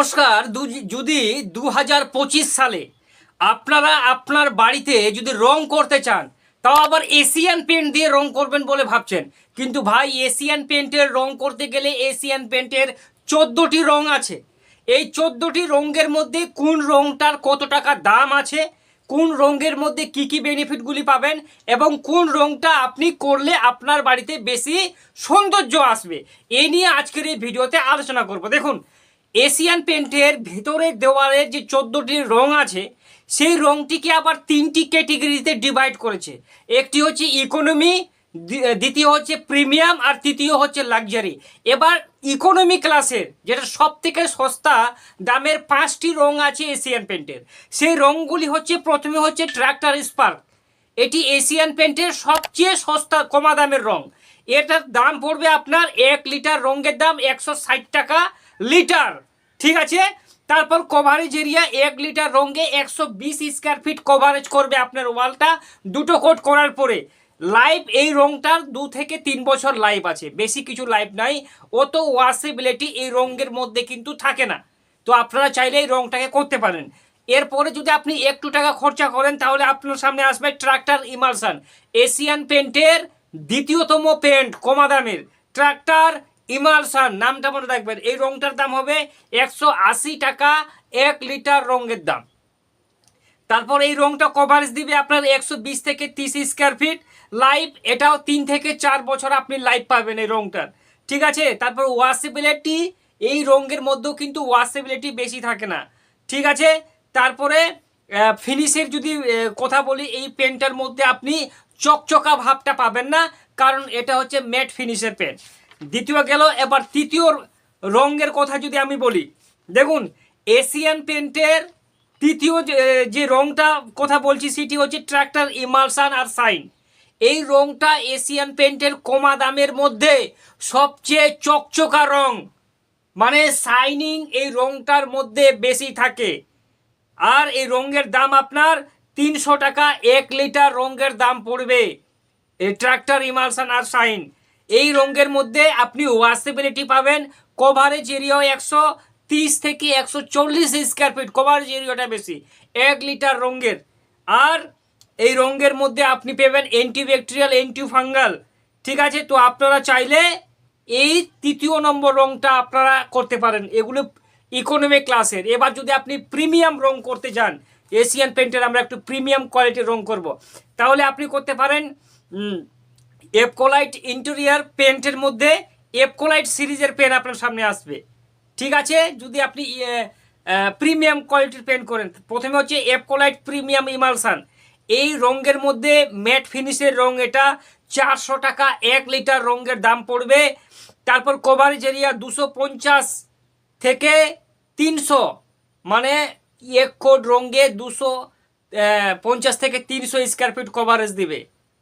নমস্কার যদি দু হাজার পঁচিশ সালে আপনারা আপনার বাড়িতে যদি রং করতে চান, তাও আবার এশিয়ান পেন্ট দিয়ে রং করবেন বলে ভাবছেন। কিন্তু ভাই এশিয়ান পেন্টের রং করতে গেলে এশিয়ান পেন্টের চোদ্দোটি রং আছে। এই চোদ্দোটি রঙের মধ্যে কোন রংটার কত টাকা দাম আছে, কোন রঙের মধ্যে কি কি বেনিফিটগুলি পাবেন এবং কোন রংটা আপনি করলে আপনার বাড়িতে বেশি সৌন্দর্য আসবে এই নিয়ে আজকের এই ভিডিওতে আলোচনা করব। দেখুন এশিয়ান পেন্টের ভেতরের দেওয়ালের যে চোদ্দোটি রং আছে, সেই রংটিকে আবার তিনটি ক্যাটেগরিতে ডিভাইড করেছে। একটি হচ্ছে ইকোনমি দ্বিতীয় হচ্ছে প্রিমিয়াম আর তৃতীয় হচ্ছে লাক্সারি এবার ইকোনমি ক্লাসের যেটা সব থেকে সস্তা দামের পাঁচটি রং আছে এশিয়ান পেন্টের। সেই রংগুলি হচ্ছে, প্রথমে হচ্ছে ট্রাক্টর স্পার্ক। এটি এশিয়ান পেন্টের সবচেয়ে সস্তা কমা দামের রং। এটার দাম পড়বে আপনার এক লিটার রঙের দাম একশো ষাট টাকা লিটার। ঠিক আছে? তারপর কভারেজ এরিয়া এক লিটার রঙে একশো বিশ স্কোয়ার ফিট কভারেজ করবে আপনার ওয়ালটা দুটো কোট করার পরে। লাইভ এই রঙটার দু থেকে তিন বছর লাইভ আছে। বেশি কিছু লাইভ নাই। অত ওয়াশেবিলিটি এই রঙের মধ্যে কিন্তু থাকে না। তো আপনারা চাইলে এই রঙটাকে করতে পারেন। এরপরে যদি আপনি একটু টাকা খরচা করেন, তাহলে আপনার সামনে আসবে ট্রাক্টর ইমালসান এশিয়ান পেন্টের দ্বিতীয়তম পেন্ট কমা দামের। ট্রাক্টর ইমালসান নামটা মনে রাখবেন। এই রংটার দাম হবে একশো আশি টাকা, এক লিটার রঙের দাম। তারপর এই রংটা কভারেজ দিবে আপনার একশো বিশ থেকে তিরিশ স্কোয়ার ফিট লাইফ এটাও তিন থেকে চার বছর আপনি লাইফ পাবেন এই রংটার। ঠিক আছে? তারপর ওয়াশেবিলিটি এই রঙের মধ্যেও কিন্তু ওয়াশেবিলিটি বেশি থাকে না। ঠিক আছে? তারপরে ফিনিশের যদি কথা বলি, এই পেনটার মধ্যে আপনি চকচকা ভাবটা পাবেন না, কারণ এটা হচ্ছে ম্যাট ফিনিশের পেন। দ্বিতীয় গেল, এবার তৃতীয় রঙের কথা যদি আমি বলি, দেখুন, এশিয়ান পেন্টের তৃতীয় যে রংটা কথা বলছি, সেটি হচ্ছে ট্র্যাক্টর, ইমালসান আর সাইন। এই রংটা এশিয়ান পেন্টের কমা দামের মধ্যে সবচেয়ে চকচকা রং। মানে শাইনিং এই রংটার মধ্যে বেশি থাকে। আর এই রঙের দাম আপনার তিনশো টাকা এক লিটার রঙের দাম পড়বে। এই ট্রাক্টর, ইমালসান আর শাইন। এই রঙের মধ্যে আপনি ওয়াশেবিলিটি পাবেন কভারেজ এরিয়াও একশো তিরিশ থেকে একশো চল্লিশ স্কোয়ার ফিট কভারেজ এরিয়াটা বেশি, এক লিটার রঙের। আর এই রঙের মধ্যে আপনি পাবেন অ্যান্টিব্যাকটেরিয়াল অ্যান্টিফাঙ্গাল ঠিক আছে? তো আপনারা চাইলে এই তৃতীয় নম্বর রঙটা আপনারা করতে পারেন। এগুলো ইকোনমি ক্লাসের এবার যদি আপনি প্রিমিয়াম রং করতে যান এশিয়ান পেন্টের আমরা একটু প্রিমিয়াম কোয়ালিটির রং করব। তাহলে আপনি করতে পারেন এপকোলাইট ইন্টেরিয়ার পেন্টের মধ্যে এপকোলাইট সিরিজের পেন আপনার সামনে আসবে। ঠিক আছে? যদি আপনি প্রিমিয়াম কোয়ালিটির পেন করেন, প্রথমে হচ্ছে এপকোলাইট প্রিমিয়াম ইমালসান এই রঙের মধ্যে ম্যাট ফিনিশের রং এটা, চারশো টাকা এক লিটার রঙের দাম পড়বে। তারপর কভারেজ এরিয়া দুশো পঞ্চাশ থেকে তিনশো। মানে এক কোট রঙে দুশো পঞ্চাশ থেকে তিনশো স্কোয়ার ফিট কভারেজ দিবে।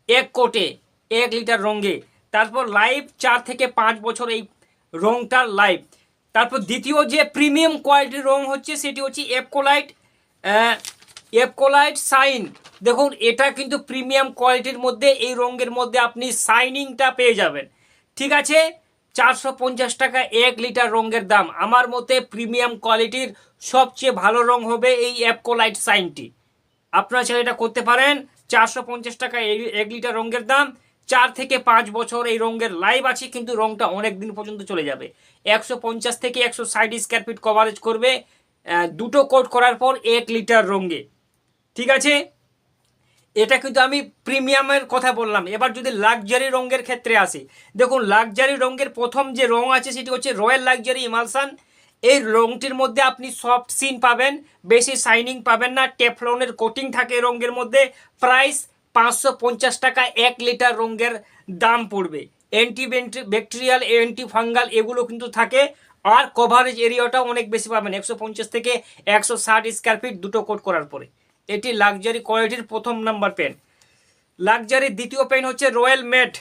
এক কোটে, এক লিটার রঙে। তারপর লাইভ চার থেকে পাঁচ বছর এই রংটার লাইভ তারপর দ্বিতীয় যে প্রিমিয়াম কোয়ালিটির রং হচ্ছে, সেটি হচ্ছে এপকোলাইট এপকোলাইট সাইন দেখুন, এটা কিন্তু প্রিমিয়াম কোয়ালিটির মধ্যে, এই রঙের মধ্যে আপনি শাইনিংটা পেয়ে যাবেন। ঠিক আছে? চারশো পঞ্চাশ টাকা এক লিটার রঙের দাম। আমার মতে প্রিমিয়াম কোয়ালিটির সবচেয়ে ভালো রং হবে এই অ্যাপকোলাইট সাইনটি। আপনারা চাইলে এটা করতে পারেন। চারশো পঞ্চাশ টাকা এক লিটার রঙের দাম। চার থেকে পাঁচ বছর এই রঙের লাইভ আছে, কিন্তু রঙটা অনেক দিন পর্যন্ত চলে যাবে। একশো পঞ্চাশ থেকে একশো ষাট স্কোয়ার ফিট কভারেজ করবে দুটো কোট করার পর এক লিটার রঙে। ঠিক আছে? এটা কিন্তু আমি প্রিমিয়ামের কথা বললাম। এবার যদি লাক্সারি রঙের ক্ষেত্রে আসি, দেখুন লাক্সারি রঙের প্রথম যে রং আছে সেটি হচ্ছে রয়্যাল লাক্সারি ইমালসান এই রংটির মধ্যে আপনি সফট সিন পাবেন, বেশি শাইনিং পাবেন না টেফলনের কোটিং থাকে রঙের মধ্যে। প্রাইস পাঁচশো পঞ্চাশ টাকা এক লিটার রঙের দাম পড়বে। অ্যান্টি ব্যাকটেরিয়াল অ্যান্টি ফাঙ্গাল এগুলো কিন্তু থাকে। আর কভারেজ এরিয়াটাও অনেক বেশি পাবেন, একশো পঞ্চাশ থেকে একশো ষাট স্কোয়ার ফিট দুটো কোট করার পরে। এটি লাক্সারি কোয়ালিটির প্রথম নাম্বার পেন লাক্সারির দ্বিতীয় পেন হচ্ছে রয়্যাল ম্যাট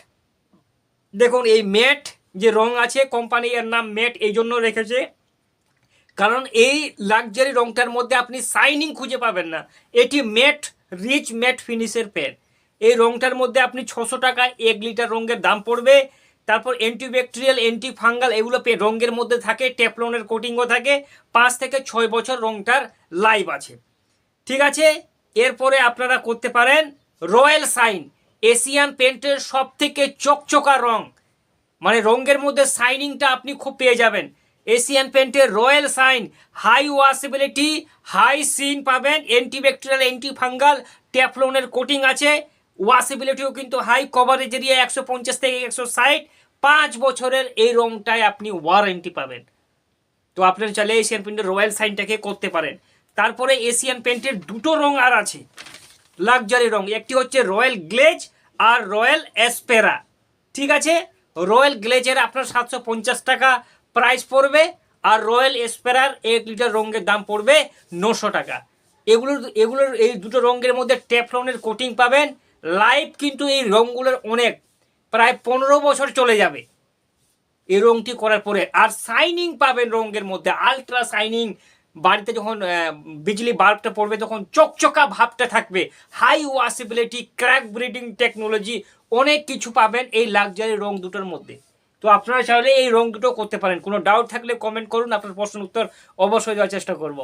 দেখুন, এই ম্যাট যে রং আছে কোম্পানি এর নাম ম্যাট এই জন্য রেখেছে। কারণ এই লাক্সারি রংটার মধ্যে আপনি শাইনিং খুঁজে পাবেন না। এটি ম্যাট রিচ ম্যাট ফিনিশের পেন এই রংটার মধ্যে আপনি ছশো টাকা এক লিটার রঙের দাম পড়বে। তারপর অ্যান্টিব্যাকটেরিয়াল অ্যান্টি ফাঙ্গাল এগুলো রঙের মধ্যে থাকে টেপলনের কোটিংও থাকে। পাঁচ থেকে ছয় বছর রঙটার লাইভ আছে। ঠিক আছে? এরপরে আপনারা করতে পারেন রয়্যাল সাইন। এশিয়ান পেন্টের সব থেকে চকচকা রং। মানে রঙের মধ্যে শাইনিংটা আপনি খুব পেয়ে যাবেন। Asian পেন্টের royal shine, high washability, high sheen পাবেন, অ্যান্টিব্যাকটেরিয়াল অ্যান্টি ফাঙ্গাল ট্যাফলনের কোটিং আছে। ওয়াশেবিলিটিও কিন্তু হাই, কভারেজ এরিয়া একশো পঞ্চাশ থেকে একশো ষাট। পাঁচ বছরের এই রংটায় আপনি ওয়ারেন্টি পাবেন। তো আপনারা চাইলে এশিয়ান পেন্টের রয়্যাল সাইনটাকে করতে পারেন। তারপরে এশিয়ান পেন্টের দুটো রং আর আছে। লাক্সারি রং, একটি হচ্ছে রয়্যাল গ্লেজ আর রয়্যাল এসপেরা। ঠিক আছে? রয়্যাল গ্লেজের আপনার সাতশো পঞ্চাশ টাকা প্রাইস পড়বে আর রয়্যাল এসপেরার এক লিটার রঙের দাম পড়বে নশো টাকা। এগুলোর এগুলোর এই দুটো রঙের মধ্যে টেফলনের কোটিং পাবেন। লাইভ কিন্তু এই রঙগুলোর অনেক। প্রায় পনেরো বছর চলে যাবে। এই রঙটি করার পরে আর শাইনিং পাবেন রঙের মধ্যে। আলট্রা শাইনিং বাড়িতে যখন বিজলি বাল্বটা পড়বে, তখন চকচকা ভাবটা থাকবে। High washability crack bridging technology অনেক কিছু পাবেন এই লাক্সারি রং দুটোর মধ্যে। তো আপনারা চাইলে এই রং দুটো করতে পারেন। কোনো ডাউট থাকলে কমেন্ট করুন, আপনার প্রশ্ন উত্তর অবশ্যই দেওয়ার চেষ্টা করব।